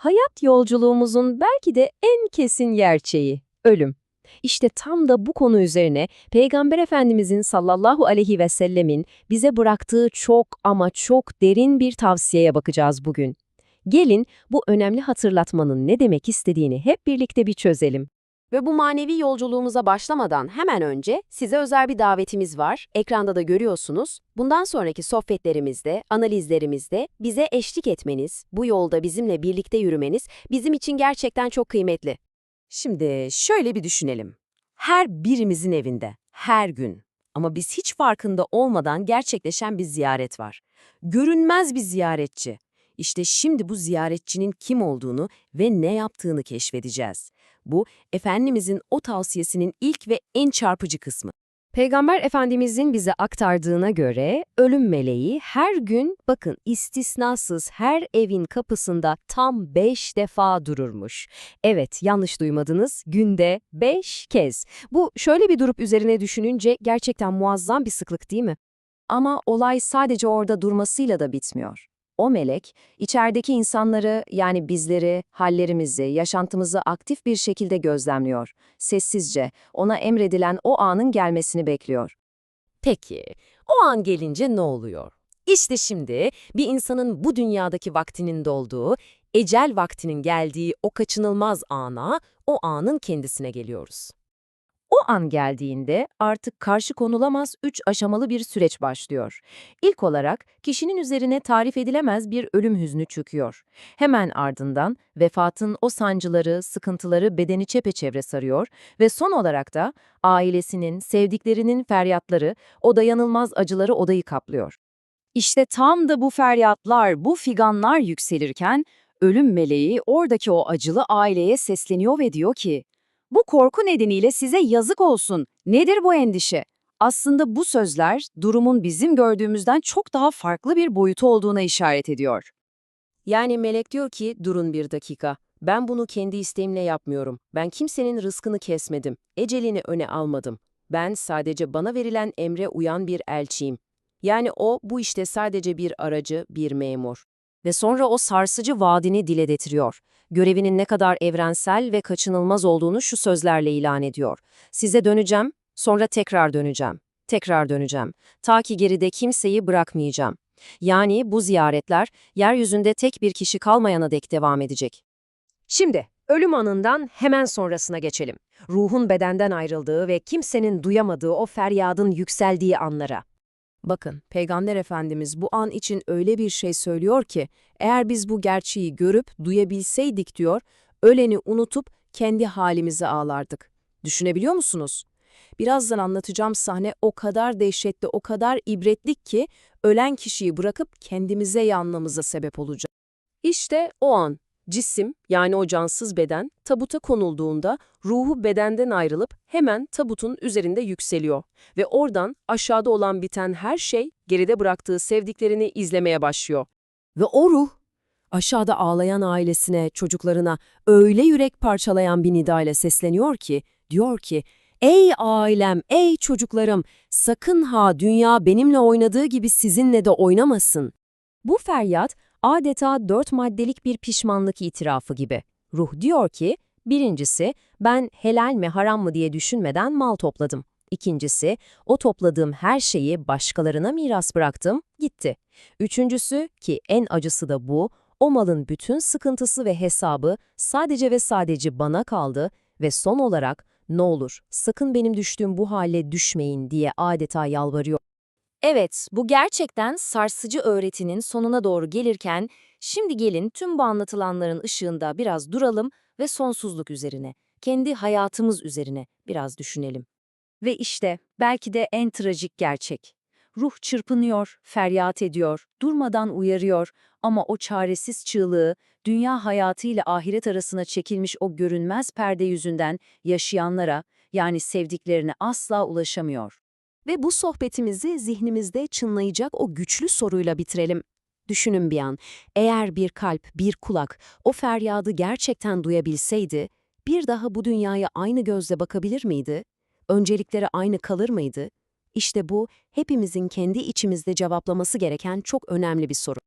Hayat yolculuğumuzun belki de en kesin gerçeği, ölüm. İşte tam da bu konu üzerine Peygamber Efendimizin sallallahu aleyhi ve sellemin bize bıraktığı çok ama çok derin bir tavsiyeye bakacağız bugün. Gelin bu önemli hatırlatmanın ne demek istediğini hep birlikte bir çözelim. Ve bu manevi yolculuğumuza başlamadan hemen önce size özel bir davetimiz var. Ekranda da görüyorsunuz. Bundan sonraki sohbetlerimizde, analizlerimizde bize eşlik etmeniz, bu yolda bizimle birlikte yürümeniz bizim için gerçekten çok kıymetli. Şimdi şöyle bir düşünelim. Her birimizin evinde, her gün ama biz hiç farkında olmadan gerçekleşen bir ziyaret var. Görünmez bir ziyaretçi. İşte şimdi bu ziyaretçinin kim olduğunu ve ne yaptığını keşfedeceğiz. Bu, Efendimizin o tavsiyesinin ilk ve en çarpıcı kısmı. Peygamber Efendimizin bize aktardığına göre ölüm meleği her gün bakın istisnasız her evin kapısında tam beş defa dururmuş. Evet yanlış duymadınız günde beş kez. Bu şöyle bir durup üzerine düşününce gerçekten muazzam bir sıklık değil mi? Ama olay sadece orada durmasıyla da bitmiyor. O melek, içerideki insanları yani bizleri, hallerimizi, yaşantımızı aktif bir şekilde gözlemliyor. Sessizce, ona emredilen o anın gelmesini bekliyor. Peki, o an gelince ne oluyor? İşte şimdi bir insanın bu dünyadaki vaktinin dolduğu, ecel vaktinin geldiği o kaçınılmaz ana, o anın kendisine geliyoruz. An geldiğinde artık karşı konulamaz üç aşamalı bir süreç başlıyor. İlk olarak kişinin üzerine tarif edilemez bir ölüm hüznü çöküyor. Hemen ardından vefatın o sancıları, sıkıntıları bedeni çepeçevre sarıyor ve son olarak da ailesinin, sevdiklerinin feryatları, o dayanılmaz acıları odayı kaplıyor. İşte tam da bu feryatlar, bu figanlar yükselirken ölüm meleği oradaki o acılı aileye sesleniyor ve diyor ki, bu korku nedeniyle size yazık olsun. Nedir bu endişe? Aslında bu sözler durumun bizim gördüğümüzden çok daha farklı bir boyutu olduğuna işaret ediyor. Yani melek diyor ki, durun bir dakika. Ben bunu kendi isteğimle yapmıyorum. Ben kimsenin rızkını kesmedim. Ecelini öne almadım. Ben sadece bana verilen emre uyan bir elçiyim. Yani o bu işte sadece bir aracı, bir memur. Ve sonra o sarsıcı vaadini dile getiriyor. Görevinin ne kadar evrensel ve kaçınılmaz olduğunu şu sözlerle ilan ediyor. Size döneceğim, sonra tekrar döneceğim. Tekrar döneceğim. Ta ki geride kimseyi bırakmayacağım. Yani bu ziyaretler yeryüzünde tek bir kişi kalmayana dek devam edecek. Şimdi ölüm anından hemen sonrasına geçelim. Ruhun bedenden ayrıldığı ve kimsenin duyamadığı o feryadın yükseldiği anlara. Bakın, Peygamber Efendimiz bu an için öyle bir şey söylüyor ki, eğer biz bu gerçeği görüp duyabilseydik diyor, öleni unutup kendi halimize ağlardık. Düşünebiliyor musunuz? Birazdan anlatacağım sahne o kadar dehşetli, o kadar ibretlik ki, ölen kişiyi bırakıp kendimize yanmamıza sebep olacak. İşte o an, cisim yani o cansız beden tabuta konulduğunda ruhu bedenden ayrılıp hemen tabutun üzerinde yükseliyor ve oradan aşağıda olan biten her şey geride bıraktığı sevdiklerini izlemeye başlıyor. Ve o ruh aşağıda ağlayan ailesine, çocuklarına öyle yürek parçalayan bir nidayla sesleniyor ki, diyor ki, Ey ailem, ey çocuklarım, sakın ha dünya benimle oynadığı gibi sizinle de oynamasın. Bu feryat adeta dört maddelik bir pişmanlık itirafı gibi. Ruh diyor ki, birincisi ben helal mi haram mı diye düşünmeden mal topladım. İkincisi, o topladığım her şeyi başkalarına miras bıraktım, gitti. Üçüncüsü ki en acısı da bu, o malın bütün sıkıntısı ve hesabı sadece ve sadece bana kaldı ve son olarak ne olur sakın benim düştüğüm bu hale düşmeyin diye adeta yalvarıyor. Evet, bu gerçekten sarsıcı öğretinin sonuna doğru gelirken, şimdi gelin tüm bu anlatılanların ışığında biraz duralım ve sonsuzluk üzerine, kendi hayatımız üzerine biraz düşünelim. Ve işte belki de en trajik gerçek. Ruh çırpınıyor, feryat ediyor, durmadan uyarıyor ama o çaresiz çığlığı, dünya hayatı ile ahiret arasına çekilmiş o görünmez perde yüzünden yaşayanlara, yani sevdiklerine asla ulaşamıyor. Ve bu sohbetimizi zihnimizde çınlayacak o güçlü soruyla bitirelim. Düşünün bir an, eğer bir kalp, bir kulak o feryadı gerçekten duyabilseydi, bir daha bu dünyaya aynı gözle bakabilir miydi? Öncelikleri aynı kalır mıydı? İşte bu, hepimizin kendi içimizde cevaplaması gereken çok önemli bir soru.